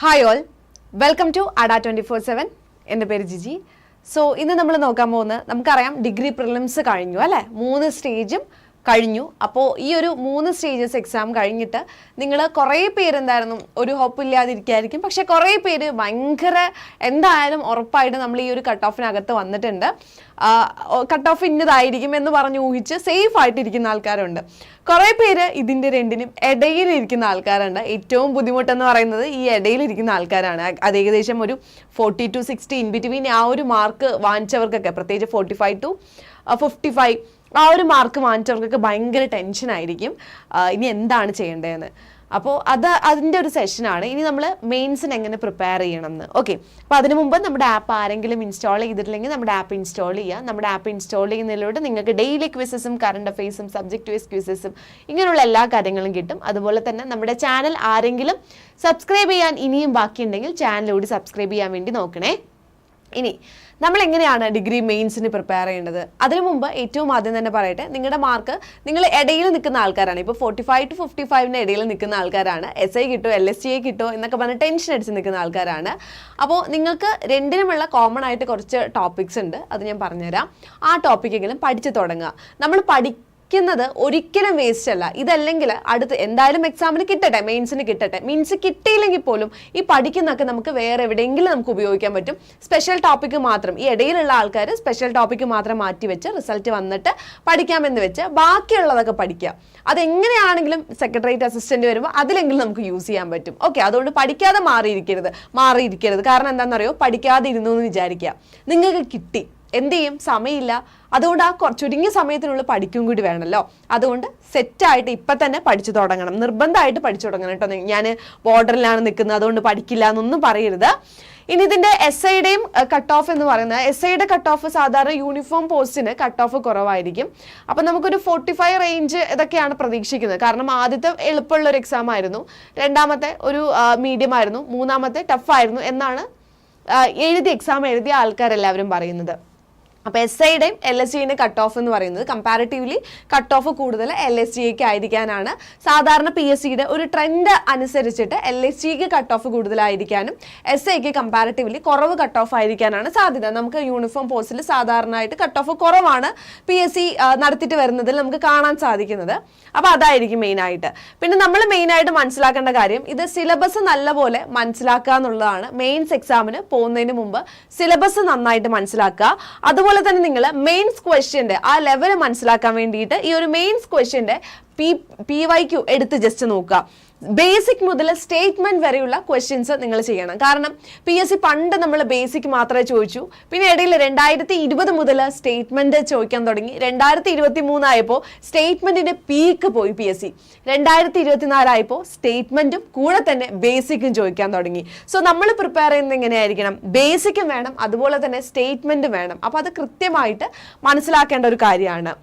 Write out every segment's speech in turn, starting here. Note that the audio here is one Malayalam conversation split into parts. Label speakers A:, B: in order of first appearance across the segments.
A: Hi all welcome to Adda twenty four seven എന്റെ പേര് ജിജി. സോ ഇന്ന് നമ്മൾ നോക്കാൻ പോകുന്നത് നമുക്കറിയാം ഡിഗ്രി പ്രിലിംസ് കഴിഞ്ഞു അല്ലേ? മൂന്ന് സ്റ്റേജും കഴിഞ്ഞു. അപ്പോൾ ഈ ഒരു മൂന്ന് സ്റ്റേജസ് എക്സാം കഴിഞ്ഞിട്ട് നിങ്ങൾ കുറേ പേരെന്തായിരുന്നു? ഒരു ഹോപ്പ് ഇല്ലാതിരിക്കായിരിക്കും പക്ഷേ കുറേ പേര് ഭയങ്കര എന്തായാലും ഉറപ്പായിട്ട് നമ്മൾ ഈ ഒരു കട്ട് ഓഫിനകത്ത് വന്നിട്ടുണ്ട് കട്ട് ഓഫ് ഇന്നതായിരിക്കും എന്ന് പറഞ്ഞ് ഊഹിച്ച് സേഫ് ആയിട്ടിരിക്കുന്ന ആൾക്കാരുണ്ട്. കുറേ പേര് ഇതിന്റെ രണ്ടിനും ഇടയിലിരിക്കുന്ന ആൾക്കാരുണ്ട്. ഏറ്റവും ബുദ്ധിമുട്ടെന്ന് പറയുന്നത് ഈ ഇടയിലിരിക്കുന്ന ആൾക്കാരാണ്. അത് ഏകദേശം ഒരു forty to sixty in between ആ ഒരു മാർക്ക് വാങ്ങിച്ചവർക്കൊക്കെ. പ്രത്യേകിച്ച് forty five to fifty five ആ ഒരു മാർക്ക് വാങ്ങിച്ചവർക്കൊക്കെ ഭയങ്കര ടെൻഷൻ ആയിരിക്കും. ഇനി എന്താണ് ചെയ്യേണ്ടതെന്ന്. അപ്പോൾ അത് അതിന്റെ ഒരു സെഷനാണ് ഇനി നമ്മൾ മെയിൻസിന് എങ്ങനെ പ്രിപ്പയർ ചെയ്യണം എന്ന് ഓക്കെ അപ്പോൾ അതിനു മുമ്പ് നമ്മുടെ ആപ്പ് ആരെങ്കിലും ഇൻസ്റ്റാൾ ചെയ്തിട്ടില്ലെങ്കിൽ നമ്മുടെ ആപ്പ് ഇൻസ്റ്റാൾ ചെയ്യുക നമ്മുടെ ആപ്പ് ഇൻസ്റ്റാൾ ചെയ്യുന്നതിലൂടെ നിങ്ങൾക്ക് ഡെയിലി ക്വിസസും കറണ്ട് അഫേഴ്സും സബ്ജക്റ്റ് വൈസ് ക്വിസസും ഇങ്ങനെയുള്ള എല്ലാ കാര്യങ്ങളും കിട്ടും. അതുപോലെ തന്നെ നമ്മുടെ ചാനൽ ആരെങ്കിലും സബ്സ്ക്രൈബ് ചെയ്യാൻ ഇനിയും ബാക്കിയുണ്ടെങ്കിൽ ചാനലോട് സബ്സ്ക്രൈബ് ചെയ്യാൻ വേണ്ടി നോക്കണേ. ഇനി നമ്മൾ എങ്ങനെയാണ് ഡിഗ്രി മെയിൻസിന് പ്രിപ്പയർ ചെയ്യേണ്ടത്? അതിനു മുമ്പ് ഏറ്റവും ആദ്യം തന്നെ പറയട്ടെ നിങ്ങളുടെ മാർക്ക് നിങ്ങൾ ഇടയിൽ നിൽക്കുന്ന ആൾക്കാരാണ്. ഇപ്പോൾ ഫോർട്ടി ഫൈവ് ടു ഫിഫ്റ്റി ഫൈവിന് ഇടയിൽ നിൽക്കുന്ന ആൾക്കാരാണ്. എസ് ഐ കിട്ടോ എൽ എസ് സി ഐ കിട്ടോ എന്നൊക്കെ പറഞ്ഞ് ടെൻഷൻ അടിച്ച് നിൽക്കുന്ന ആൾക്കാരാണ്. അപ്പോൾ നിങ്ങൾക്ക് രണ്ടിനുമുള്ള കോമൺ ആയിട്ട് കുറച്ച് ടോപ്പിക്സ് ഉണ്ട്. അത് ഞാൻ പറഞ്ഞുതരാം. ആ ടോപ്പിക്കെങ്കിലും പഠിച്ചു തുടങ്ങുക. നമ്മൾ പഠി പഠിക്കുന്നത് ഒരിക്കലും വേസ്റ്റ് അല്ല. ഇതല്ലെങ്കിൽ അടുത്ത് എന്തായാലും എക്സാമിന് കിട്ടട്ടെ മെയിൻസിന് കിട്ടട്ടെ. മീൻസ് കിട്ടിയില്ലെങ്കിൽ പോലും ഈ പഠിക്കുന്നൊക്കെ നമുക്ക് വേറെ എവിടെയെങ്കിലും നമുക്ക് ഉപയോഗിക്കാൻ പറ്റും. സ്പെഷ്യൽ ടോപ്പിക്ക് മാത്രം. ഈ ഇടയിലുള്ള ആൾക്കാർ സ്പെഷ്യൽ ടോപ്പിക്ക് മാത്രം മാറ്റി വെച്ച് റിസൾട്ട് വന്നിട്ട് പഠിക്കാമെന്ന് വെച്ച് ബാക്കിയുള്ളതൊക്കെ പഠിക്കുക. അതെങ്ങനെയാണെങ്കിലും സെക്രട്ടേറിയറ്റ് അസിസ്റ്റന്റ് വരുമ്പോൾ അതിലെങ്കിലും നമുക്ക് യൂസ് ചെയ്യാൻ പറ്റും. ഓക്കെ അതുകൊണ്ട് പഠിക്കാതെ മാറിയിരിക്കരുത്. മാറിയിരിക്കരുത്. കാരണം എന്താണെന്നറിയോ? പഠിക്കാതെ ഇരുന്നു എന്ന് വിചാരിക്കുക. നിങ്ങൾക്ക് കിട്ടി. എന്ത് ചെയ്യും? സമയമില്ല. അതുകൊണ്ട് ആ ചുരുങ്ങിയ സമയത്തിനുള്ളിൽ പഠിക്കും കൂടി വേണമല്ലോ. അതുകൊണ്ട് സെറ്റായിട്ട് ഇപ്പം തന്നെ പഠിച്ചു തുടങ്ങണം. നിർബന്ധമായിട്ട് പഠിച്ചു തുടങ്ങണം കേട്ടോ. ഞാൻ ബോർഡറിലാണ് നിൽക്കുന്നത്. അതുകൊണ്ട് പഠിക്കില്ല എന്നൊന്നും പറയരുത്. ഇനി ഇതിന്റെ എസ് ഐയുടെയും കട്ട് ഓഫ് എന്ന് പറയുന്നത്. എസ് ഐയുടെ കട്ട് ഓഫ് സാധാരണ യൂണിഫോം പോസ്റ്റിന് കട്ട് ഓഫ് കുറവായിരിക്കും. അപ്പം നമുക്കൊരു ഫോർട്ടി ഫൈവ് റേഞ്ച് ഇതൊക്കെയാണ് പ്രതീക്ഷിക്കുന്നത്. കാരണം ആദ്യത്തെ എളുപ്പമുള്ള ഒരു എക്സാം ആയിരുന്നു. രണ്ടാമത്തെ ഒരു മീഡിയം ആയിരുന്നു. മൂന്നാമത്തെ ടഫായിരുന്നു എന്നാണ് എഴുതി എക്സാം എഴുതിയ ആൾക്കാരെല്ലാവരും പറയുന്നത്. അപ്പോൾ എസ് ഐയുടെയും എൽ എസ് ജിയുടെ കട്ട് ഓഫ് എന്ന് പറയുന്നത് കമ്പാരിറ്റീവ്ലി കട്ട് ഓഫ് കൂടുതൽ എൽ എസ് ജിക്ക് ആയിരിക്കാനാണ്. സാധാരണ പി എസ് സിയുടെ ഒരു ട്രെൻഡ് അനുസരിച്ചിട്ട് എൽ എസ് ജിക്ക് കട്ട് ഓഫ് കൂടുതലായിരിക്കാനും എസ് ഐക്ക് കമ്പാരിറ്റീവ്ലി കുറവ് കട്ട് ഓഫ് ആയിരിക്കാനാണ് സാധ്യത. നമുക്ക് യൂണിഫോം പോസ്റ്റിൽ സാധാരണയായിട്ട് കട്ട് ഓഫ് കുറവാണ് പി എസ് സി നടത്തിയിട്ട് വരുന്നതിൽ നമുക്ക് കാണാൻ സാധിക്കുന്നത്. അപ്പോൾ അതായിരിക്കും മെയിനായിട്ട് പിന്നെ നമ്മൾ മെയിനായിട്ട് മനസ്സിലാക്കേണ്ട കാര്യം ഇത് സിലബസ് നല്ലപോലെ മനസ്സിലാക്കുക എന്നുള്ളതാണ് മെയിൻസ് എക്സാമിന് പോകുന്നതിന് മുമ്പ് സിലബസ് നന്നായിട്ട് മനസ്സിലാക്കുക. അതുപോലെ തന്നെ നിങ്ങൾ മെയിൻസ് ക്വസ്റ്റ്യന്റെ ആ ലെവൽ മനസ്സിലാക്കാൻ വേണ്ടിയിട്ട് ഈ ഒരു മെയിൻസ് ക്വസ്റ്റ്യന്റെ പി പി വൈ ക്യു എടുത്ത് ജസ്റ്റ് നോക്കുക. ബേസിക് മുതൽ സ്റ്റേറ്റ്മെന്റ് വരെയുള്ള ക്വസ്റ്റ്യൻസ് നിങ്ങൾ ചെയ്യണം. കാരണം പി എസ് സി പണ്ട് നമ്മൾ ബേസിക് മാത്രമേ ചോദിച്ചു. പിന്നെ ഇടയിൽ രണ്ടായിരത്തി ഇരുപത് മുതൽ സ്റ്റേറ്റ്മെന്റ് ചോദിക്കാൻ തുടങ്ങി. രണ്ടായിരത്തി ഇരുപത്തി മൂന്നായപ്പോൾ സ്റ്റേറ്റ്മെന്റിന്റെ പീക്ക് പോയി പി എസ് സി രണ്ടായിരത്തി ഇരുപത്തിനാലായപ്പോൾ സ്റ്റേറ്റ്മെന്റും കൂടെ തന്നെ ബേസിക്കും ചോദിക്കാൻ തുടങ്ങി. സോ നമ്മൾ പ്രിപ്പയർ ചെയ്യുന്നത് എങ്ങനെയായിരിക്കണം? ബേസിക്കും വേണം അതുപോലെ തന്നെ സ്റ്റേറ്റ്മെന്റും വേണം. അപ്പോൾ അത് കൃത്യമായിട്ട് മനസ്സിലാക്കേണ്ട ഒരു കാര്യമാണ്.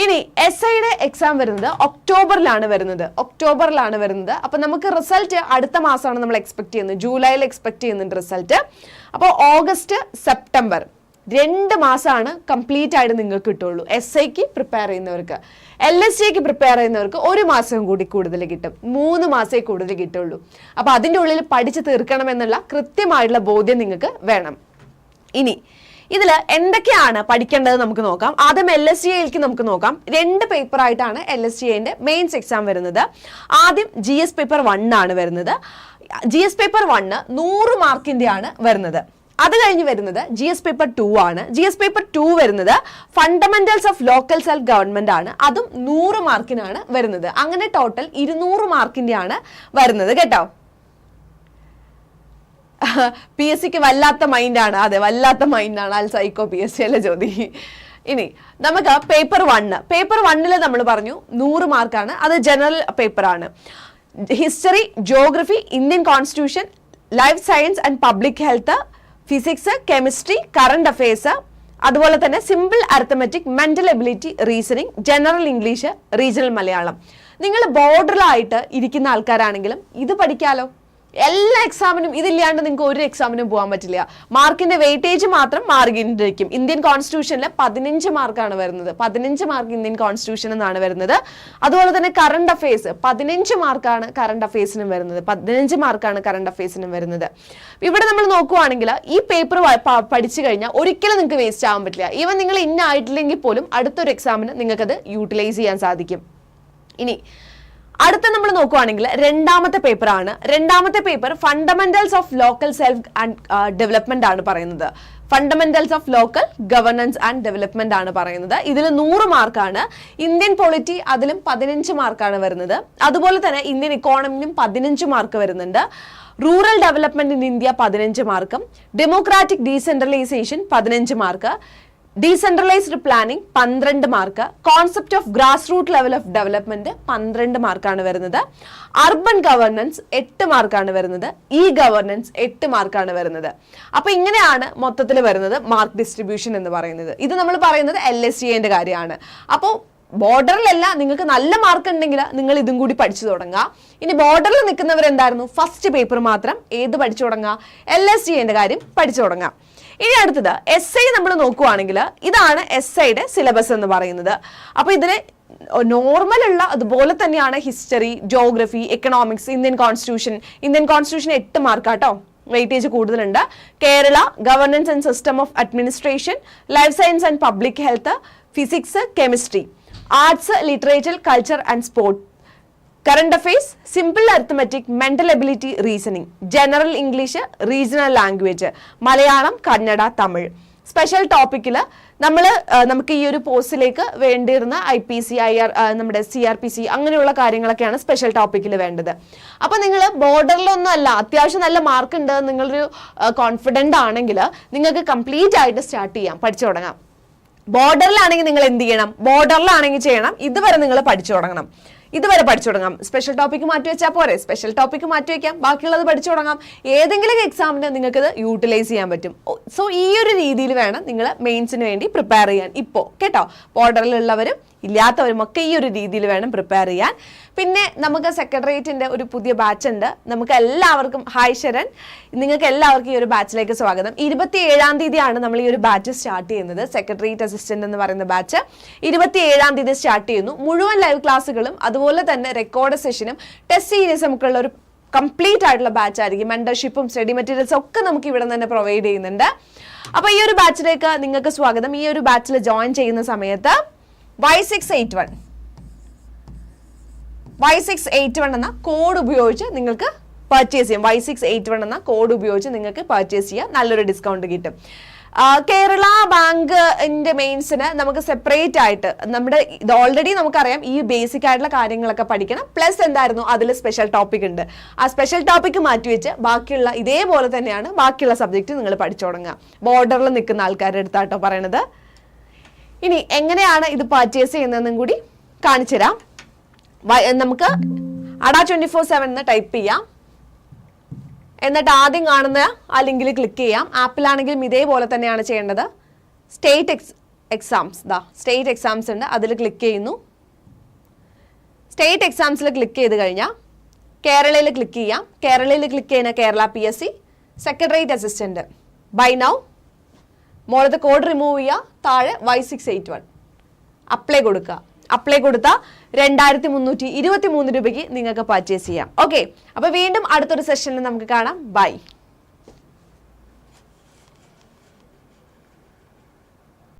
A: ഇനി എസ് ഐയുടെ എക്സാം വരുന്നത് ഒക്ടോബറിലാണ് വരുന്നത്. ഒക്ടോബറിലാണ് വരുന്നത്. അപ്പൊ നമുക്ക് റിസൾട്ട് അടുത്ത മാസമാണ് നമ്മൾ എക്സ്പെക്ട് ചെയ്യുന്നത്. ജൂലൈയിൽ എക്സ്പെക്ട് ചെയ്യുന്നുണ്ട് റിസൾട്ട് അപ്പോൾ ഓഗസ്റ്റ് സെപ്റ്റംബർ രണ്ട് മാസമാണ് കംപ്ലീറ്റ് ആയിട്ട് നിങ്ങൾക്ക് കിട്ടുള്ളൂ. എസ് ഐക്ക് പ്രിപ്പയർ ചെയ്യുന്നവർക്ക്. എൽ എസ് സിക്ക് പ്രിപ്പയർ ചെയ്യുന്നവർക്ക് ഒരു മാസം കൂടി കൂടുതൽ കിട്ടും. മൂന്ന് മാസമേ കൂടുതൽ കിട്ടുള്ളൂ. അപ്പൊ അതിന്റെ ഉള്ളിൽ പഠിച്ചു തീർക്കണം എന്നുള്ള കൃത്യമായിട്ടുള്ള ബോധ്യം നിങ്ങൾക്ക് വേണം. ഇനി ഇതിൽ എന്തൊക്കെയാണ് പഠിക്കേണ്ടത് നമുക്ക് നോക്കാം. ആദ്യം എൽ എസ് നമുക്ക് നോക്കാം. രണ്ട് പേപ്പർ ആയിട്ടാണ് എൽ എസ് ജിന്റെ മെയിൻസ് എക്സാം വരുന്നത്. ആദ്യം ജി എസ് പേപ്പർ വൺ ആണ് വരുന്നത്. ജി എസ് പേപ്പർ വണ്ണ് നൂറ് മാർക്കിന്റെ ആണ് വരുന്നത്. അത് കഴിഞ്ഞ് വരുന്നത് ജി എസ് പേപ്പർ ടു ആണ്. ജി എസ് പേപ്പർ ടു വരുന്നത് fundamentals of local self government ആണ്. അതും നൂറ് മാർക്കിനാണ് വരുന്നത്. അങ്ങനെ ടോട്ടൽ ഇരുന്നൂറ് മാർക്കിന്റെ ആണ് വരുന്നത്. കേട്ടോ? പി എസ് സിക്ക് വല്ലാത്ത മൈൻഡാണ് അതെ വല്ലാത്ത മൈൻഡാണ് അൽ സൈക്കോ പി എസ് സി അല്ലേ ജ്യോതി? ഇനി നമുക്ക് പേപ്പർ വണ്ണ് പേപ്പർ വണ്ണിൽ നമ്മൾ പറഞ്ഞു നൂറ് മാർക്കാണ് അത് ജനറൽ പേപ്പറാണ് history geography Indian constitution life science and public health physics chemistry current affairs അതുപോലെ തന്നെ simple arithmetic mental ability reasoning general English regional Malayalam നിങ്ങൾ ബോർഡറിലായിട്ട് ഇരിക്കുന്ന ആൾക്കാരാണെങ്കിലും ഇത് പഠിക്കാലോ? എല്ലാ എക്സാമിനും ഇതില്ലാണ്ട് നിങ്ങൾക്ക് ഒരു എക്സാമിനും പോകാൻ പറ്റില്ല. മാർക്കിന്റെ വെയിറ്റേജ് മാത്രം മാറിയിരിക്കും ഇന്ത്യൻ കോൺസ്റ്റിറ്റ്യൂഷനിൽ പതിനഞ്ച് മാർക്കാണ് വരുന്നത്. പതിനഞ്ച് മാർക്ക് ഇന്ത്യൻ കോൺസ്റ്റിറ്റ്യൂഷൻ എന്നാണ് വരുന്നത്. അതുപോലെ തന്നെ കറണ്ട് അഫയേഴ്സ് പതിനഞ്ച് മാർക്കാണ് കറണ്ട് അഫയേഴ്സിനും വരുന്നത്. പതിനഞ്ച് മാർക്കാണ് കറണ്ട് അഫയേഴ്സിനും വരുന്നത്. ഇവിടെ നമ്മൾ നോക്കുവാണെങ്കിൽ ഈ പേപ്പർ പഠിച്ചു കഴിഞ്ഞാൽ ഒരിക്കലും നിങ്ങൾക്ക് വേസ്റ്റ് ആവാൻ പറ്റില്ല. ഈവൻ നിങ്ങൾ ഇന്ന ആയിട്ടില്ലെങ്കിൽ പോലും അടുത്തൊരു എക്സാമിന് നിങ്ങൾക്കത് യൂട്ടിലൈസ് ചെയ്യാൻ സാധിക്കും. ഇനി അടുത്ത നമ്മൾ നോക്കുവാണെങ്കിൽ രണ്ടാമത്തെ പേപ്പർ ആണ്. രണ്ടാമത്തെ paper fundamentals of local self and development ആണ് പറയുന്നത്. Fundamentals of local governance and development ആണ് പറയുന്നത്. ഇതിൽ നൂറ് മാർക്കാണ് ഇന്ത്യൻ പോളിറ്റി അതിലും പതിനഞ്ച് മാർക്കാണ് വരുന്നത്. അതുപോലെ തന്നെ ഇന്ത്യൻ ഇക്കോണമിയിലും പതിനഞ്ച് മാർക്ക് വരുന്നുണ്ട്. റൂറൽ ഡെവലപ്മെന്റ് ഇൻ ഇന്ത്യ പതിനഞ്ച് മാർക്കും ഡെമോക്രാറ്റിക് ഡീസെൻട്രലൈസേഷൻ പതിനഞ്ച് മാർക്ക് ഡീസെൻട്രലൈസ്ഡ് പ്ലാനിംഗ് പന്ത്രണ്ട് mark concept of grass root level of development പന്ത്രണ്ട് മാർക്കാണ് വരുന്നത്. അർബൻ ഗവർണൻസ് എട്ട് മാർക്കാണ് വരുന്നത്. ഇ ഗവർണൻസ് എട്ട് മാർക്കാണ് വരുന്നത്. അപ്പൊ ഇങ്ങനെയാണ് മൊത്തത്തിൽ വരുന്നത് മാർക്ക് ഡിസ്ട്രിബ്യൂഷൻ എന്ന് പറയുന്നത്. ഇത് നമ്മൾ പറയുന്നത് എൽ എസ് സി എന്റെ കാര്യമാണ്. അപ്പോൾ ബോർഡറിലല്ല നിങ്ങൾക്ക് നല്ല മാർക്ക് ഉണ്ടെങ്കിൽ നിങ്ങൾ ഇതും കൂടി പഠിച്ചു തുടങ്ങുക. ഇനി ബോർഡറിൽ നിൽക്കുന്നവർ നിൽക്കുന്നവരെന്തായിരുന്നു? ഫസ്റ്റ് പേപ്പർ മാത്രം. ഏത് പഠിച്ചു തുടങ്ങുക? എൽ എസ് സി എന്റെ കാര്യം പഠിച്ചു തുടങ്ങാം ഇനി അടുത്തത് എസ് ഐ നമ്മൾ നോക്കുവാണെങ്കിൽ ഇതാണ് എസ് ഐയുടെ സിലബസ് എന്ന് പറയുന്നത്. അപ്പോൾ ഇതിന് നോർമൽ ഉള്ള അതുപോലെ തന്നെയാണ് history geography economics Indian constitution Indian constitution എട്ട് മാർക്കാട്ടോ വെയിറ്റേജ് കൂടുതലുണ്ട്. Kerala governance and system of administration life science and public health physics chemistry arts literature culture and sport current affairs simple arithmetic mental ability reasoning general English regional language Malayalam Kannada Tamil special ടോപ്പിക്കിൽ നമ്മൾ നമുക്ക് ഈ ഒരു പോസ്റ്റിലേക്ക് വേണ്ടിയിരുന്ന I P C I R നമ്മുടെ സി ആർ പി സി അങ്ങനെയുള്ള കാര്യങ്ങളൊക്കെയാണ് സ്പെഷ്യൽ ടോപ്പിക്കിൽ വേണ്ടത്. അപ്പോൾ നിങ്ങൾ ബോർഡറിലൊന്നും അല്ല അത്യാവശ്യം നല്ല മാർക്ക് ഉണ്ട് നിങ്ങളൊരു കോൺഫിഡന്റ് ആണെങ്കിൽ നിങ്ങൾക്ക് കംപ്ലീറ്റ് ആയിട്ട് സ്റ്റാർട്ട് ചെയ്യാം പഠിച്ചു തുടങ്ങാം. ബോർഡറിലാണെങ്കിൽ നിങ്ങൾ എന്ത് ചെയ്യണം? ബോർഡറിലാണെങ്കിൽ ചെയ്യണം. ഇതുവരെ നിങ്ങൾ പഠിച്ചു തുടങ്ങണം. ഇതുവരെ പഠിച്ചു തുടങ്ങാം. സ്പെഷ്യൽ ടോപ്പിക്ക് മാറ്റി വെച്ചാൽ പോരെ. സ്പെഷ്യൽ ടോപ്പിക്ക് മാറ്റി വെക്കാം. ബാക്കിയുള്ളത് പഠിച്ചു തുടങ്ങാം. ഏതെങ്കിലും എക്സാമിന് നിങ്ങൾക്ക് ഇത് യൂട്ടിലൈസ് ചെയ്യാൻ പറ്റും. സോ ഈ ഒരു രീതിയിൽ വേണം നിങ്ങൾ മെയിൻസിന് വേണ്ടി പ്രിപ്പയർ ചെയ്യാൻ. ഇപ്പോൾ കേട്ടോ? ബോർഡറിലുള്ളവരും ഇല്ലാത്തവരും ഒക്കെ ഈ ഒരു രീതിയിൽ വേണം പ്രിപ്പയർ ചെയ്യാൻ. പിന്നെ നമുക്ക് സെക്രട്ടേറിയറ്റിന്റെ ഒരു പുതിയ ബാച്ച് ഉണ്ട്. നമുക്ക് എല്ലാവർക്കും ഹായ് ശരൺ. നിങ്ങൾക്ക് എല്ലാവർക്കും ഈ ഒരു ബാച്ചിലേക്ക് സ്വാഗതം. ഇരുപത്തി ഏഴാം തീയതിയാണ് നമ്മൾ ഈ ഒരു ബാച്ച് സ്റ്റാർട്ട് ചെയ്യുന്നത്. സെക്രട്ടേറിയറ്റ് അസിസ്റ്റന്റ് എന്ന് പറയുന്ന ബാച്ച് ഇരുപത്തി ഏഴാം തീയതി സ്റ്റാർട്ട് ചെയ്യുന്നു. മുഴുവൻ ലൈവ് ക്ലാസ്സുകളും അതുപോലെ തന്നെ റെക്കോർഡ് സെഷനും ടെസ്റ്റ് സീരീസും നമുക്കുള്ള ഒരു കംപ്ലീറ്റ് ആയിട്ടുള്ള ബാച്ച് ആയിരിക്കും. മെന്റർഷിപ്പും സ്റ്റഡി മെറ്റീരിയൽസും ഒക്കെ നമുക്ക് ഇവിടെ തന്നെ പ്രൊവൈഡ് ചെയ്യുന്നുണ്ട്. അപ്പോൾ ഈ ഒരു ബാച്ചിലേക്ക് നിങ്ങൾക്ക് സ്വാഗതം. ഈ ഒരു ബാച്ചിൽ ജോയിൻ ചെയ്യുന്ന സമയത്ത് Y six eight one Y six eight one എന്ന കോഡ് ഉപയോഗിച്ച് നിങ്ങൾക്ക് പർച്ചേസ് ചെയ്യാം. വൈ സിക്സ് എയ്റ്റ് വൺ എന്ന കോഡ് ഉപയോഗിച്ച് നിങ്ങൾക്ക് പർച്ചേസ് ചെയ്യാം. നല്ലൊരു ഡിസ്കൗണ്ട് കിട്ടും. കേരള ബാങ്കിന്റെ മെയിൻസിന് നമുക്ക് സെപ്പറേറ്റ് ആയിട്ട് നമ്മുടെ ഇത് ഓൾറെഡി നമുക്കറിയാം. ഈ ബേസിക് ആയിട്ടുള്ള കാര്യങ്ങളൊക്കെ പഠിക്കണം. പ്ലസ് എന്തായിരുന്നു? അതിൽ സ്പെഷ്യൽ ടോപ്പിക് ഉണ്ട്. ആ സ്പെഷ്യൽ ടോപ്പിക് മാറ്റിവെച്ച് ബാക്കിയുള്ള ഇതേപോലെ തന്നെയാണ് ബാക്കിയുള്ള സബ്ജക്റ്റ് നിങ്ങൾ പഠിച്ചു തുടങ്ങുക. ബോർഡറിൽ നിൽക്കുന്ന ആൾക്കാരുടെ അടുത്താട്ടോ പറയണത്. ഇനി എങ്ങനെയാണ് ഇത് പർച്ചേസ് ചെയ്യുന്നതെന്നും കൂടി കാണിച്ചു തരാം. നമുക്ക് അടാ ട്വന്റി ഫോർ സെവൻ എന്ന് ടൈപ്പ് ചെയ്യാം. എന്നിട്ട് ആദ്യം കാണുന്ന ആ ലിങ്കിൽ ക്ലിക്ക് ചെയ്യാം. ആപ്പിലാണെങ്കിലും ഇതേപോലെ തന്നെയാണ് ചെയ്യേണ്ടത്. സ്റ്റേറ്റ് എക്സ് എക്സാംസ് ദാ സ്റ്റേറ്റ് എക്സാംസ് ഉണ്ട്. അതിൽ ക്ലിക്ക് ചെയ്യുന്നു. സ്റ്റേറ്റ് എക്സാംസിൽ ക്ലിക്ക് ചെയ്ത് കഴിഞ്ഞാൽ കേരളയിൽ ക്ലിക്ക് ചെയ്യാം. കേരളയിൽ ക്ലിക്ക് ചെയ്യുന്ന Kerala P S C secretariat assistant buy now മോളത്തെ code remove ചെയ്യുക താഴെ Y six eight one apply കൊടുക്കുക. അപ്ലൈ കൊടുത്ത രണ്ടായിരത്തി മുന്നൂറ്റി ഇരുപത്തി മൂന്ന് രൂപയ്ക്ക് നിങ്ങൾക്ക് പർച്ചേസ് ചെയ്യാം. ഓക്കെ അപ്പോൾ വീണ്ടും അടുത്തൊരു സെഷനിൽ നമുക്ക് കാണാം. ബൈ